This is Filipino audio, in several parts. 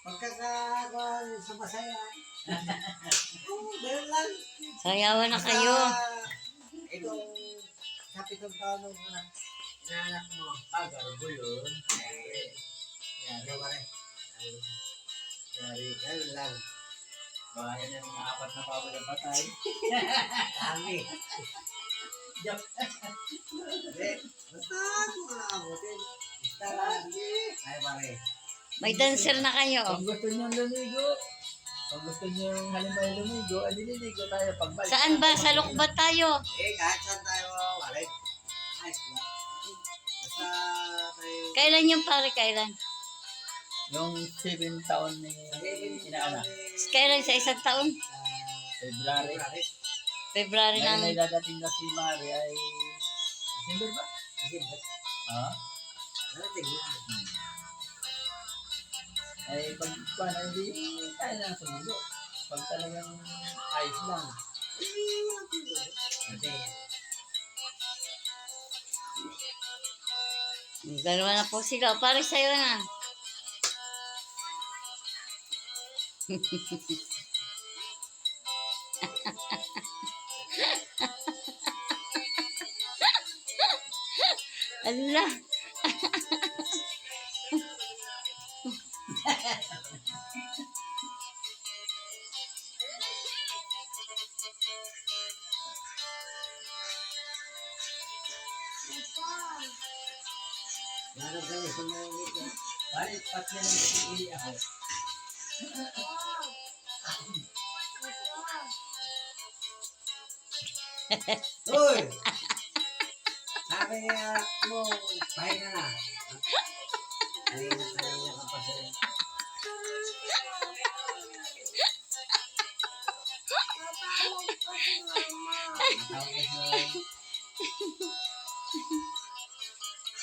Pagkakakuan sa masaya. Ganun lang. Sayawan na kayo. Itong sa pitong taon ng anak, mo. Ah, garbo yun. Ba rin? Yari, ganun lang. Yan yung mga apat na pabo ng patay. Dami. Hindi. Basta kung maabutin. Basta lang. Ay, pare. May dancer na kayo. Kung gusto nyo lumigo, kung gusto nyo halimbawa lumigo, adi liligo tayo pagbalik. Saan ba? Sa lukbat tayo. Eh, kahit saan tayo mawawalik. Ayos. Basta tayo. Kailan yung pare? Kailan? Yung 7 taon ni inaanak, Kailan sa isang taon? February. February Ngayon ay ng... dadating na si Mari ay December ba? Ah? Hmm. Ay pag paano hindi tayo na sumundo. Pag talagang ayos lang. Dalawa na po sila. Pare sa'yo na. Allah. Kayo sa mga dito. Bakit pat na lang pipili ako? Uy! Sabi niya mo, pahinga na. Kanina, kanina ka pa sa...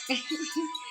Tapos na...